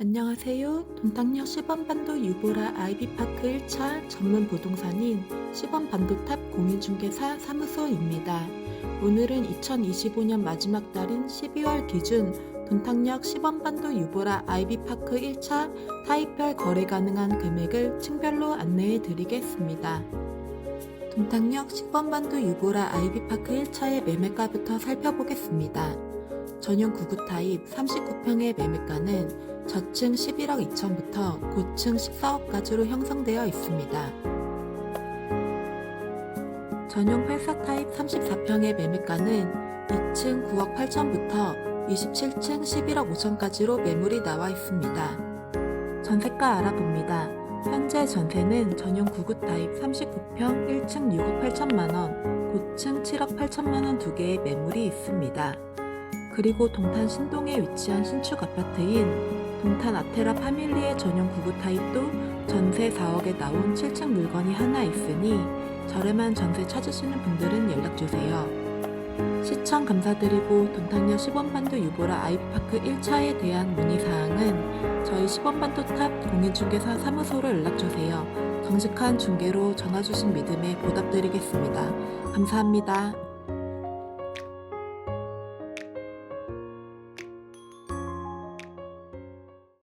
안녕하세요. 돈당역 시범반도 유보라 아이비파크 1차 전문 부동산인 시범반도탑 공인중개사 사무소입니다. 오늘은 2025년 마지막 달인 12월 기준 돈탕역 시범반도 유보라 아이비파크 1차 타입별 거래 가능한 금액을 층별로 안내해 드리겠습니다. 돈탕역 시범반도 유보라 아이비파크 1차의 매매가부터 살펴보겠습니다. 전용 9구 타입 39평의 매매가는 저층 11억 2천부터 고층 14억까지로 형성되어 있습니다. 전용 84 타입 34평의 매매가는 2층 9억 8천부터 27층 11억 5천까지로 매물이 나와 있습니다. 전세가 알아봅니다. 현재 전세는 전용 9구 타입 39평 1층 6억 8천만 원, 고층 7억 8천만 원 두 개의 매물이 있습니다. 그리고 동탄 신동에 위치한 신축 아파트인 동탄 아테라 파밀리의 전용 9구 타입도 전세 4억에 나온 7층 물건이 하나 있으니 저렴한 전세 찾으시는 분들은 연락주세요. 시청 감사드리고 동탄역 시범반도 유보라 아이파크 1차에 대한 문의사항은 저희 시범반도 탑 공인중개사 사무소로 연락주세요. 정직한 중개로 전화주신 믿음에 보답드리겠습니다. 감사합니다.